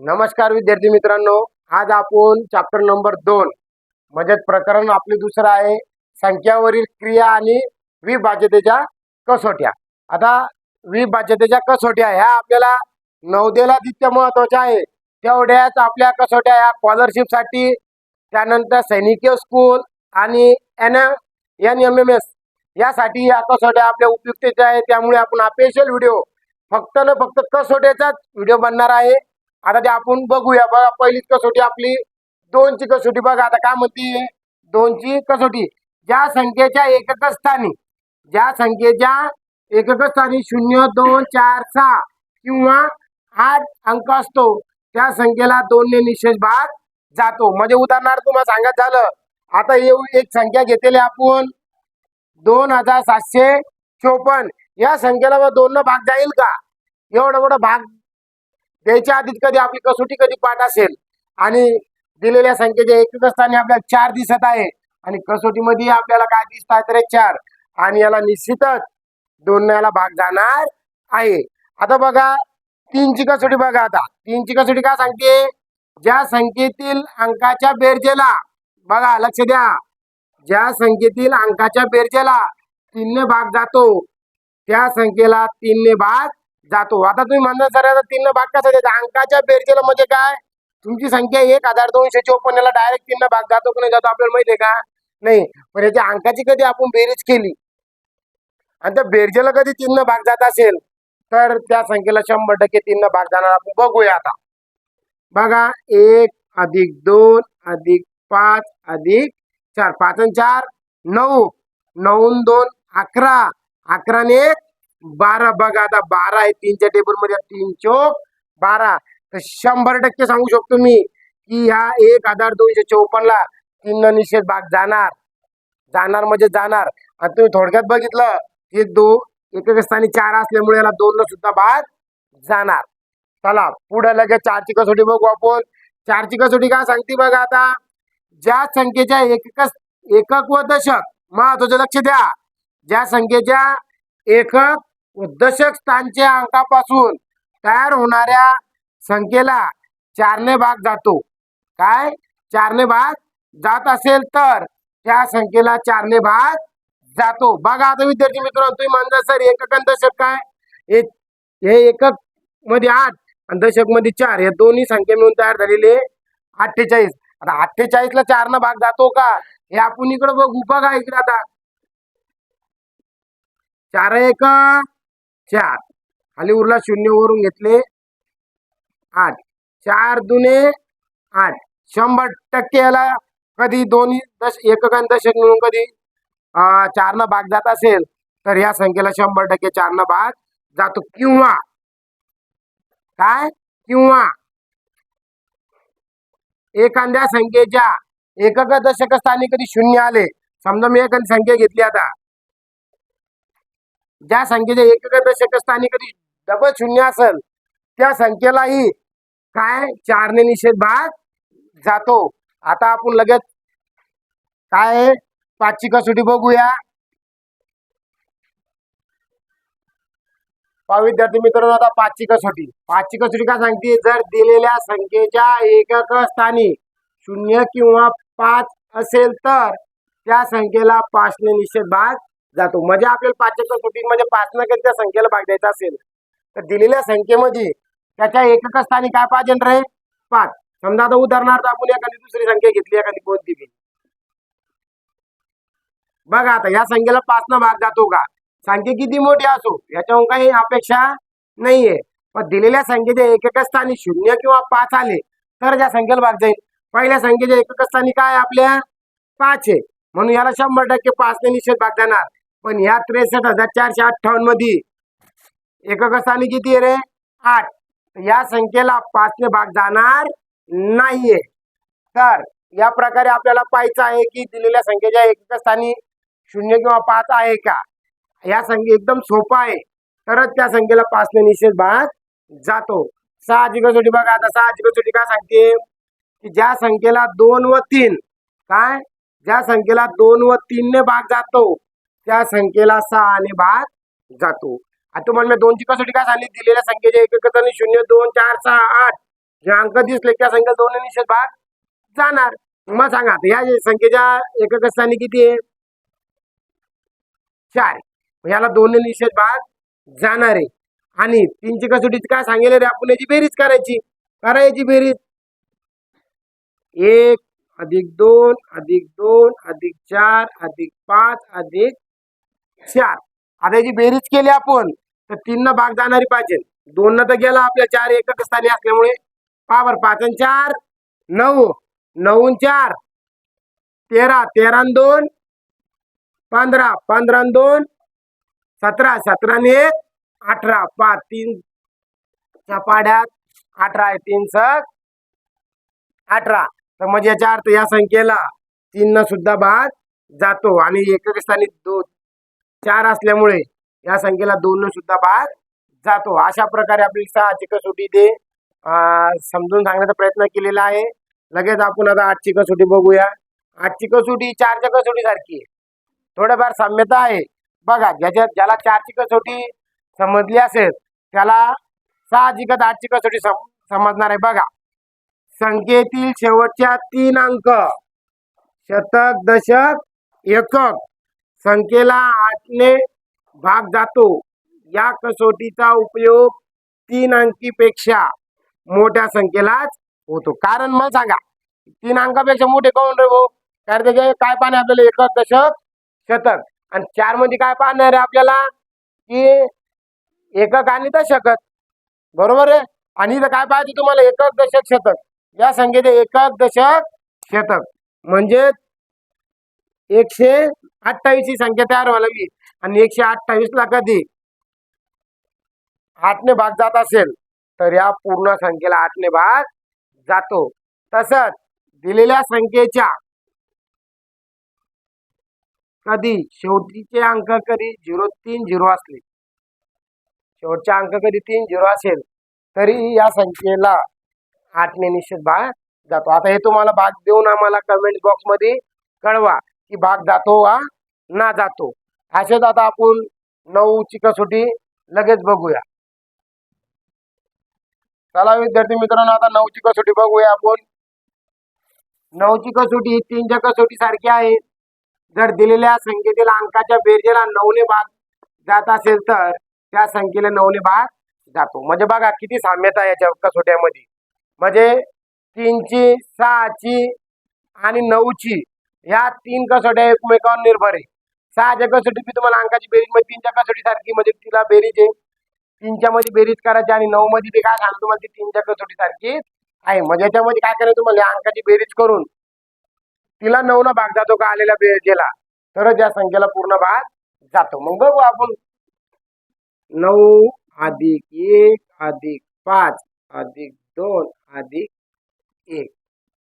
नमस्कार विद्यार्थी मित्रांनो आज आपण चॅप्टर नंबर दोन म्हणजे प्रकरण आपले दुसरं आहे संख्यावरील क्रिया आणि विभाज्यतेच्या कसोट्या. आता विभाज्यतेच्या कसोट्या ह्या आपल्याला नवदेला तितक्या महत्त्वाच्या आहे. तेवढ्याच आपल्या कसोट्या ह्या स्कॉलरशिपसाठी त्यानंतर सैनिकीय स्कूल आणि N N M M S यासाठी या कसोट्या आपल्या उपयुक्तच्या आहे त्यामुळे आपण हा स्पेशल व्हिडिओ फक्त न फक्त कसोट्याचाच व्हिडिओ बनणार आहे. आता ते आपण बघूया. बघा पहिलीच कसोटी आपली. दोनची कसोटी बघा आता काय म्हणते? दोनची कसोटी. ज्या संख्येच्या एकक स्थानी ज्या संख्येच्या एकक स्थानी शून्य दोन चार सहा किंवा आठ अंक असतो त्या संख्येला दोनने निशेष भाग जातो. म्हणजे उदाहरणार्थ तुम्हाला सांगत झालं आता येऊ एक संख्या घेतलेली आपण. दोन हजार सातशे चोपन्न. या संख्येला व दोन भाग जाईल का? एवढा मोठा भाग द्यायच्या आधीच कधी आपली कसोटी कधी पाठ असेल आणि दिलेल्या संख्येच्या एकच स्थानी आपल्याला चार दिसत आहे आणि कसोटीमध्ये आपल्याला काय दिसत आहे तर चार? आणि याला निश्चितच दोन याला भाग जाणार आहे. आता बघा तीनची कसोटी बघा आता. तीनची कसोटी काय सांगते? ज्या संख्येतील अंकाच्या बेरजेला बघा लक्ष द्या. ज्या संख्येतील अंकाच्या बेरजेला तीनने भाग जातो त्या संख्येला तीनने भाग जातो. आता तुम्ही म्हणता सर आता तीन भाग कसा द्यायचा? अंकाच्या बेरजेला म्हणजे काय? तुमची संख्या एक हजार दोनशे चोपन्नला डायरेक्ट तीन भाग जातो की नाही जातो आपल्याला माहिती आहे का? नाही. पण याच्या अंकाची कधी आपण बेरीज केली? आणि त्या बेरजेला कधी तीन भाग जात असेल तर त्या संख्येला शंभर टक्के तीन भाग जाणार. आपण बघूया आता. बघा एक अधिक दोन अधिक पाच अधिक चार. पाच आणि चार नऊ. नऊ दोन अकरा. अकराने एक बारा बघा आता बारा आहे तीनच्या टेबलमध्ये तीन चौक बारा. तर शंभर टक्के सांगू शकतो मी की ह्या एक हजार दोनशे चौपन्नला तीन निषेध भाग जाणार. जाणार म्हणजे जाणार. आणि तुम्ही थोडक्यात बघितलं की दो एकक स्थानी चार असल्यामुळे याला दोन सुद्धा भाग जाणार. चला पुढे लगेच चारची कसोटी बघू आपण. चारची कसोटी काय सांगते बघा आता. ज्या संख्येच्या एकक एकक व दशक महत्वाचं लक्ष द्या. ज्या संख्येच्या एकक व दशक स्थानच्या अंकापासून तयार होणाऱ्या संख्येला चारने भाग जातो. काय? चारने भाग जात असेल तर त्या संख्येला चारने भाग जातो. बघा आता विद्यार्थी मित्रांनो तुम्ही म्हणता सर एकक आणि दशक काय? हे हे एककमध्ये आठ आणि दशकमध्ये चार या दोन्ही संख्या मिळून तयार झालेले अठ्ठेचाळीस. आता अठ्ठेचाळीस ला चार न भाग जातो का? हे आपण इकडे बघू. बघा इकडे आता. चार एक चार. खाली उरला शून्य वरून घेतले. आठ. चार दुने आठ. शंभर टक्के याला कधी दोन्ही दश एकक आणि दशक मिळून कधी चारनं भाग जात असेल तर या संख्येला शंभर टक्के चारनं भाग जातो. किंवा काय? किंवा एखाद्या संख्येच्या एकक दशक स्थानी कधी शून्य आले. समजा मी एखादी संख्या घेतली आता. ज्या संख्येच्या एकक दशक स्थानी कधी डबल शून्य असेल त्या संख्येलाही काय? चारने निषेध भाग जातो. आता आपण लगेच काय आहे? पाचची कसोटी बघूया. पहा विद्यार्थी मित्रांनो आता पाचची कसोटी. पाचची कसोटी का सांगते? जर दिलेल्या संख्येच्या एकक स्थानी शून्य किंवा पाच असेल तर त्या संख्येला पाचने निषेध भाग जातो. म्हणजे आपल्याला पाचच्या कसोटी म्हणजे पाच कधी त्या संख्येला भाग द्यायचा असेल. तर दिलेल्या संख्येमध्ये त्याच्या एकक स्थानी काय पाहिजे रे पाच. समजा आता उदाहरणार्थ आपण एखादी दुसरी संख्या घेतली एखादी कोणती बी बघा आता या संख्येला पाच न भाग जातो का? संख्या किती मोठी असो याच्याहून काही अपेक्षा नाहीये. पण दिलेल्या संख्येच्या एकक स्थानी शून्य किंवा पाच आले तर त्या संख्येला भाग जाईल. पहिल्या संख्येच्या एकक स्थानी काय आपल्या? पाच आहे. म्हणून याला शंभर टक्के पाचने निषेध भाग देणार. पण या त्रेसष्ट हजार चारशे अठ्ठावन्नमध्ये एकक स्थानी किती आहे रे? आठ. या संख्येला पाचने भाग जाणार नाहीये. तर या प्रकारे आपल्याला पाहायचं आहे की दिलेल्या संख्येच्या एकक स्थानी शून्य किंवा पाच आहे का? या संख्ये एकदम सोपा आहे. तरच त्या संख्येला पाचने निषेध भाग जातो. सहाची कसोटी बघा. आता सहाची कसोटी काय सांगते? की ज्या संख्येला दोन व तीन. काय? ज्या संख्येला दोन व तीनने भाग जातो. त्या संख्येला सहाने भाग जातो. आता तुम्हाला मी दोनची कसोटी काय सांगली दिलेल्या संख्येच्या एकक शून्य दोन चार सहा आठ. जे अंक दिसले त्या संख्येला दोन निषेध भाग जाणार. मग सांगा आता या संख्येच्या एकक स्थानी किती आहे? चार. याला दोन निषेध भाग जाणार आहे. आणि तीनची कसोटीची काय सांगेल रे आपण याची बेरीज करायची. करा याची बेरीज. एक अधिक दोन अधिक दोन अधिक चार अधिक पाच अधिक चार. आता याची बेरीज केली आपण तर तीन भाग जाणारी पाहिजे. दोन न तर गेला आपल्या चार एकक स्थानी असल्यामुळे. पावर पाच आणि चार नऊ. नऊ चार तेरा. तेरा दोन पंधरा. पंधरा दोन सतरा. सतरा एक अठरा. पाच तीन पाड्यात अठरा आहे तीन सक अठरा. तर म्हणजे याचा अर्थ या संख्येला तीन न सुद्धा भाग जातो. आणि एकक स्थानी दोन चार असल्यामुळे या संख्येला दोन सुद्धा भाग जातो. अशा प्रकारे आपली सहा कसोटी ते समजून सांगण्याचा प्रयत्न केलेला आहे. लगेच आपण आता आठ कसोटी बघूया. आठ कसोटी चार कसोटी सारखी आहे. थोडंफार साम्यता आहे. बघा ज्याच्यात ज्याला चारची कसोटी समजली असेल त्याला साहजिकच आठ कसोटी सम समजणार आहे. बघा संख्येतील शेवटच्या तीन अंक. शतक दशक एकक. संख्येला आठने भाग जातो. या कसोटीचा उपयोग तीन अंकीपेक्षा मोठ्या संख्येलाच होतो. कारण मग सांगा तीन अंकापेक्षा मोठे कोण रे भाऊ? कारण त्याचे काय पाहणे आपल्याला? एक दशक शतक. आणि चारमध्ये काय पाहणार आहे आपल्याला? की एकक आणि दशकच बरोबर आहे? आणि इथं काय पाहिजे तुम्हाला? एकक दशक शतक. या संख्येचे एकक दशक शतक. म्हणजे एकशे अठ्ठावीस ही संख्या तयार व्हायला मी आणि एकशे अठ्ठावीस ला कधी? आठने भाग जात असेल तर या पूर्ण संख्येला आठने भाग जातो. तसंच दिलेल्या संख्येच्या कधी? शेवटीचे अंक कधी? झिरो तीन झिरो असले. शेवटचे अंक कधी? तीन झिरो असेल. तरी या संख्येला आठने निश्चित भाग जातो. आता हे तुम्हाला भाग देऊन आम्हाला कमेंट बॉक्समध्ये कळवा. की भाग जातो वा ना जातो. असेच आता आपण नऊची कसोटी लगेच बघूया. चला विद्यार्थी मित्रांनो आता नऊची कसोटी बघूया आपण. नऊची कसोटी ही तीनच्या कसोटी सारखी आहे. जर दिलेल्या संख्येतील अंकाच्या बेरजेला नऊने भाग जात असेल तर त्या संख्येला नऊने भाग जातो. म्हणजे बघा किती साम्यता आहे याच्या कसोट्यामध्ये म्हणजे तीनची सहाची आणि नऊची ह्या तीन कसोट्या एकमेकांवर निर्भर आहे. सहाच्या कसोटी मी तुम्हाला अंकाची बेरीज म्हणजे तीनच्या कसोटी सारखी म्हणजे तिला बेरीज आहे. तीनच्या मध्ये बेरीज करायची आणि नऊ मध्ये ते काय सांगतो तुम्हाला ती तीनच्या कसोटी सारखी आहे. म्हणजे याच्यामध्ये काय करायचं तुम्हाला अंकाची बेरीज करून तिला नऊ न भाग जातो का आलेल्या बेरजेला तरच या संख्येला पूर्ण भाग जातो. मग बघू आपण. नऊ अधिक एक अधिक पाच अधिक दोन अधिक एक.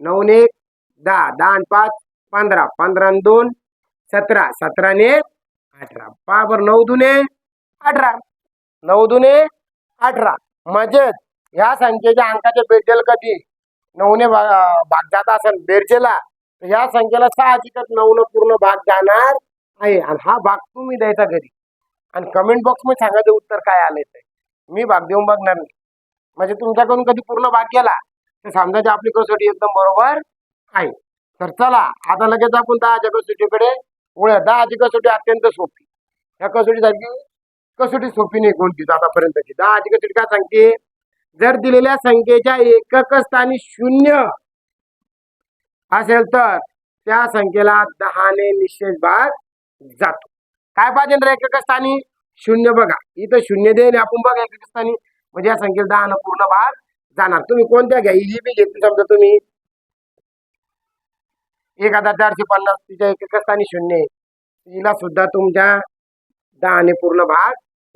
नऊ ने एक दहा. दहा आणि पाच पंधरा पंधरा दोन सतरा सतराने अठरा. पहा बरं नऊ दुने अठरा. नऊ दुने अठरा. म्हणजेच ह्या संख्येच्या अंकाचे बेरजेल कधी? नऊने भाग भाग जात असेल बेरजेला तर ह्या संख्येला साहजिकच नऊनं पूर्ण भाग जाणार आहे. आणि हा भाग तुम्ही द्यायचा घरी. आणि कमेंट बॉक्समध्ये सांगायचं उत्तर काय आलंय ते. मी भाग देऊन बघणार नाही. म्हणजे तुमच्याकडून कधी पूर्ण भाग गेला तर समजायची आपली कसोटी एकदम बरोबर आहे. तर चला आता लगेच आपण दहाच्या कसोटीकडे वळूया. दहाची कसोटी अत्यंत सोपी. ह्या कसोटीसारखी कसोटी सोपी नाही कोणतीच आतापर्यंतची. दहाची कसोटी काय सांगते? जर दिलेल्या संख्येच्या एकक स्थानी शून्य असेल तर त्या संख्येला दहाने निश्चित भाग जातो. काय पाहिजे रे एकक स्थानी? शून्य बघा. इथं शून्य दे आपण बघा एकक स्थानी. म्हणजे या संख्येला दहानं पूर्ण भाग जाणार. तुम्ही कोणत्या घ्या? ही बी घेतली समजा तुम्ही. एक हजार चारशे पन्नास तिच्या एकक स्थानी शून्य आहे. तिला सुद्धा तुमच्या दहाने पूर्ण भाग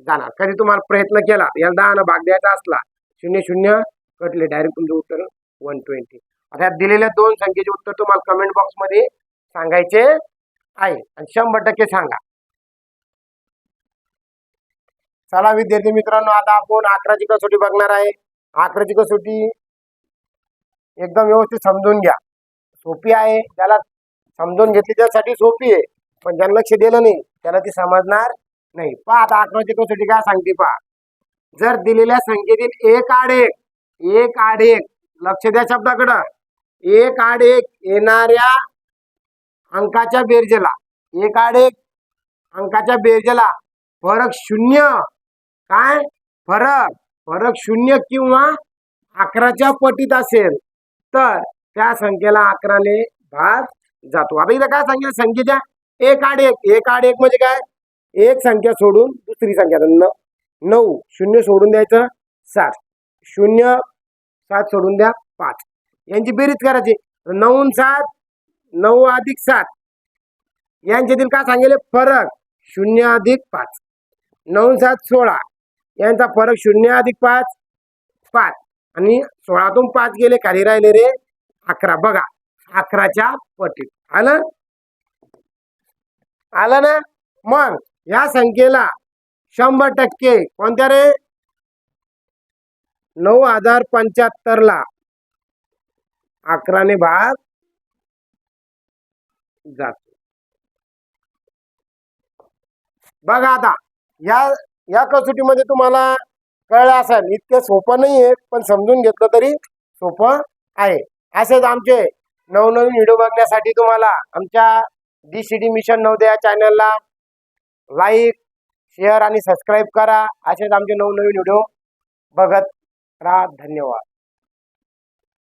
जाणार कधी तुम्हाला प्रयत्न केला याला दहानं भाग द्यायचा असला शून्य शून्य कटले डायरेक्ट तुमचं उत्तर वन ट्वेंटी आता दिलेल्या दोन संख्येचे उत्तर तुम्हाला कमेंट बॉक्समध्ये सांगायचे आहे. आणि शंभर टक्के सांगा. चला विद्यार्थी मित्रांनो आता आपण अकराची कसोटी बघणार आहे. अकराची कसोटी एकदम व्यवस्थित समजून घ्या. सोपी आहे. ज्याला समजून घेतली त्यासाठी सोपी आहे. पण ज्यांना लक्ष दिलं नाही त्याला ती समजणार नाही. पहा आता अकराची कसोटी काय सांगते पहा. जर दिलेल्या संख्येतील एक आड एक एक आड एक लक्ष द्या शब्दाकडं. एक आड एक येणाऱ्या अंकाच्या बेरजेला एक आड एक अंकाच्या बेरजेला फरक शून्य. काय? फरक. फरक शून्य किंवा अकराच्या पटीत असेल तर त्या संख्येला अकराने भाग जातो. आता इथं काय सांगितलं संख्येच्या एक आड एक. एक आड एक म्हणजे काय? एक संख्या सोडून दुसरी संख्या. न नऊ. शून्य सोडून द्यायचं सात. शून्य सात सोडून द्या पाच. यांची बेरीज करायची. नऊ सात नऊ अधिक सात. यांच्यातील काय सांगेल फरक शून्य अधिक पाच. नऊ सात सोळा. यांचा फरक शून्य अधिक पाच पाच. आणि सोळातून पाच गेले खाली राहिले रे. अकरा. बघा अकराच्या पटीत. आलं? आलं ना? मग या संख्येला शंभर टक्के कोणत्या रे? नऊ हजार पंच्याहत्तर ला अकराने भाग जातो. बघा आता या या कसोटीमध्ये तुम्हाला कळलं असेल इतकं सोपं नाही आहे पण समजून घेतलं तरी सोपं आहे. असेच आमचे नवनवीन व्हिडिओ बघण्यासाठी तुम्हाला आमच्या D C D mission Navodaya चॅनलला लाईक शेअर आणि सबस्क्राईब करा. असेच आमचे नवनवीन व्हिडिओ बघत राहा. धन्यवाद.